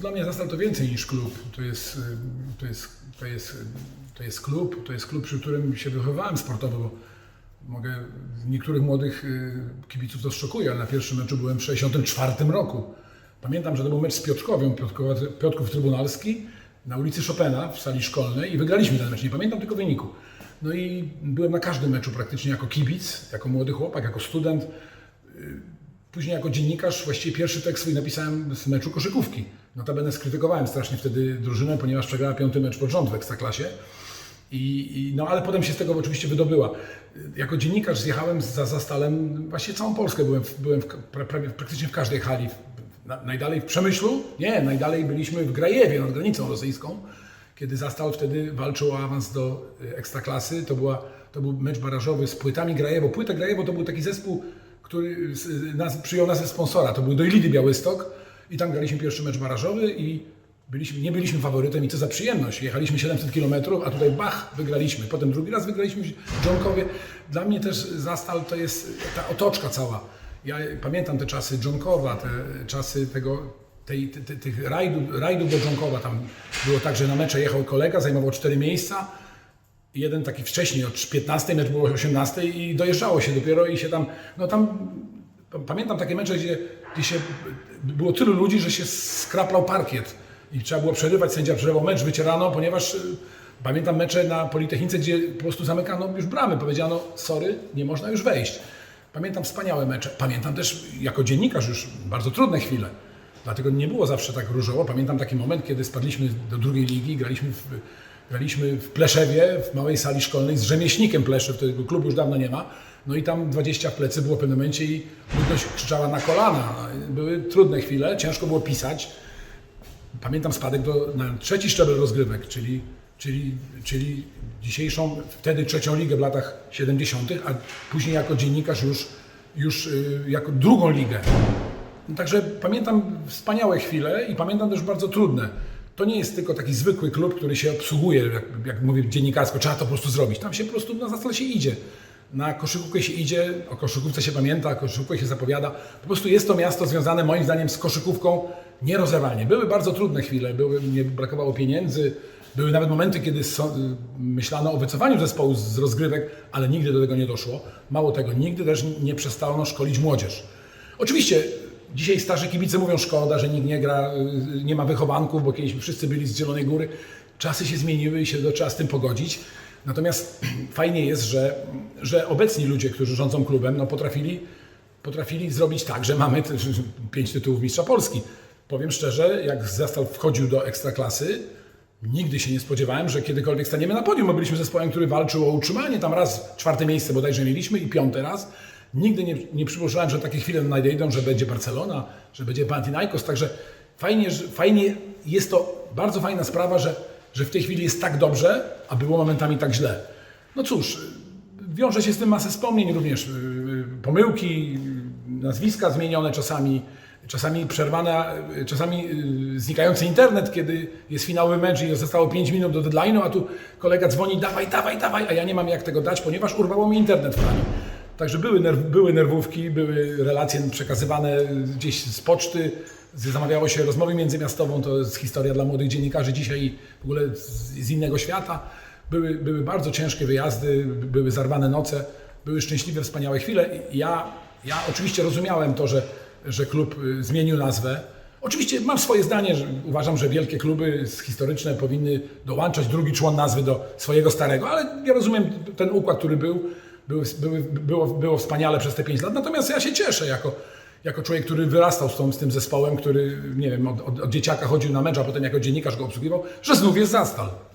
Dla mnie Zastal to więcej niż klub. To jest, y, to jest, to jest, y, to jest klub, to jest klub, przy którym się wychowywałem sportowo. Mogę, niektórych młodych y, kibiców to szokuje, ale na pierwszym meczu byłem w 1964 roku. Pamiętam, że to był mecz z Piotrkowią, Piotrkowa- Piotrków Trybunalski, na ulicy Chopina w sali szkolnej i wygraliśmy ten mecz. Nie pamiętam tylko wyniku. No i byłem na każdym meczu praktycznie jako kibic, jako młody chłopak, jako student. Później jako dziennikarz właściwie pierwszy tekst swój napisałem z meczu koszykówki. Notabene skrytykowałem strasznie wtedy drużynę, ponieważ przegrała piąty mecz pod rząd w Ekstraklasie. I, i, no ale potem się z tego oczywiście wydobyła. Jako dziennikarz zjechałem za Zastalem właściwie całą Polskę. Byłem, w, byłem w, pra, prawie, praktycznie w każdej hali. Na, najdalej w Przemyślu? Nie, najdalej byliśmy w Grajewie nad granicą rosyjską. Kiedy Zastal wtedy walczył o awans do y, Ekstraklasy. To, była, to był mecz barażowy z płytami Grajewo. Płytę Grajewo to był taki zespół, który nas, przyjął nas ze sponsora. To był do Ilidy Białystok i tam graliśmy pierwszy mecz barażowy i byliśmy, nie byliśmy faworytem i co za przyjemność. Jechaliśmy 700 km, a tutaj bach, wygraliśmy. Potem drugi raz wygraliśmy w Johnkowie. Dla mnie też Zastal to jest ta otoczka cała. Ja pamiętam te czasy Johnkowa, te czasy tego, tej, ty, ty, tych rajdów, rajdów do Johnkowa. Tam było tak, że na mecze jechał kolega, zajmował cztery miejsca jeden taki wcześniej, od 15, mecz było o 18 i dojeżdżało się dopiero i się tam, no tam, pamiętam takie mecze, gdzie, gdzie się, było tylu ludzi, że się skraplał parkiet i trzeba było przerywać, sędzia przerywał mecz, wycierano, ponieważ y, pamiętam mecze na Politechnice, gdzie po prostu zamykano już bramy, powiedziano, sorry, nie można już wejść. Pamiętam wspaniałe mecze, pamiętam też jako dziennikarz już bardzo trudne chwile. Dlatego nie było zawsze tak różowo. Pamiętam taki moment, kiedy spadliśmy do drugiej ligi, graliśmy w, graliśmy w Pleszewie, w małej sali szkolnej z rzemieślnikiem Pleszew, tego klubu już dawno nie ma. No i tam 20 w plecy było w pewnym momencie i ludność krzyczała na kolana. Były trudne chwile, ciężko było pisać. Pamiętam spadek do, na trzeci szczebel rozgrywek, czyli, czyli, czyli dzisiejszą, wtedy trzecią ligę w latach 70., a później jako dziennikarz już, już y, jako drugą ligę. No Także pamiętam wspaniałe chwile i pamiętam też bardzo trudne. To nie jest tylko taki zwykły klub, który się obsługuje, jak, jak mówię dziennikarsko, trzeba to po prostu zrobić. Tam się po prostu na zastal się idzie. Na koszykówkę się idzie, o koszykówce się pamięta, o koszykówkę się zapowiada. Po prostu jest to miasto związane moim zdaniem z koszykówką nierozerwalnie. Były bardzo trudne chwile, były, nie brakowało pieniędzy, były nawet momenty, kiedy so, myślano o wycofaniu zespołu z rozgrywek, ale nigdy do tego nie doszło. Mało tego, nigdy też nie przestano szkolić młodzież. Oczywiście dzisiaj starzy kibice mówią szkoda, że nikt nie gra, y, nie ma wychowanków, bo kiedyś wszyscy byli z Zielonej Góry. Czasy się zmieniły i się do- trzeba z tym pogodzić. Natomiast fajnie jest, że, że obecni ludzie, którzy rządzą klubem, no potrafili, potrafili zrobić tak, że mamy pięć tytułów mistrza Polski. Powiem szczerze, jak Zastal wchodził do Ekstraklasy, nigdy się nie spodziewałem, że kiedykolwiek staniemy na podium. My byliśmy zespołem, który walczył o utrzymanie. Tam raz czwarte miejsce bodajże mieliśmy i piąte raz. Nigdy nie, nie przypuszczałem, że takie chwile nadejdą, że będzie Barcelona, że będzie Panathinaikos. Także fajnie, że, fajnie jest to bardzo fajna sprawa, że, że w tej chwili jest tak dobrze, a było momentami tak źle. No cóż, wiąże się z tym masę wspomnień również. yy, Pomyłki, nazwiska zmienione czasami, czasami przerwana, yy, czasami znikający internet, kiedy jest finałowy mecz i zostało 5 minut do deadline'u, a tu kolega dzwoni, dawaj, dawaj, dawaj, a ja nie mam jak tego dać, ponieważ urwało mi internet w planie. Także były, nerw, były nerwówki, były relacje przekazywane gdzieś z poczty, zamawiało się rozmowy międzymiastową, to jest historia dla młodych dziennikarzy dzisiaj w ogóle z, z innego świata. Były, były bardzo ciężkie wyjazdy, były zarwane noce, były szczęśliwe, wspaniałe chwile. Ja, ja oczywiście rozumiałem to, że, że klub y, zmienił nazwę. Oczywiście mam swoje zdanie, że uważam, że wielkie kluby historyczne powinny dołączać drugi człon nazwy do swojego starego, ale ja rozumiem ten układ, który był. Były, były, było, było wspaniale przez te 5 lat. Natomiast ja się cieszę jako, jako człowiek, który wyrastał z, tą, z tym zespołem, który, nie wiem, od, od, od dzieciaka chodził na mecz, a potem jako dziennikarz go obsługiwał, że znów jest Zastal.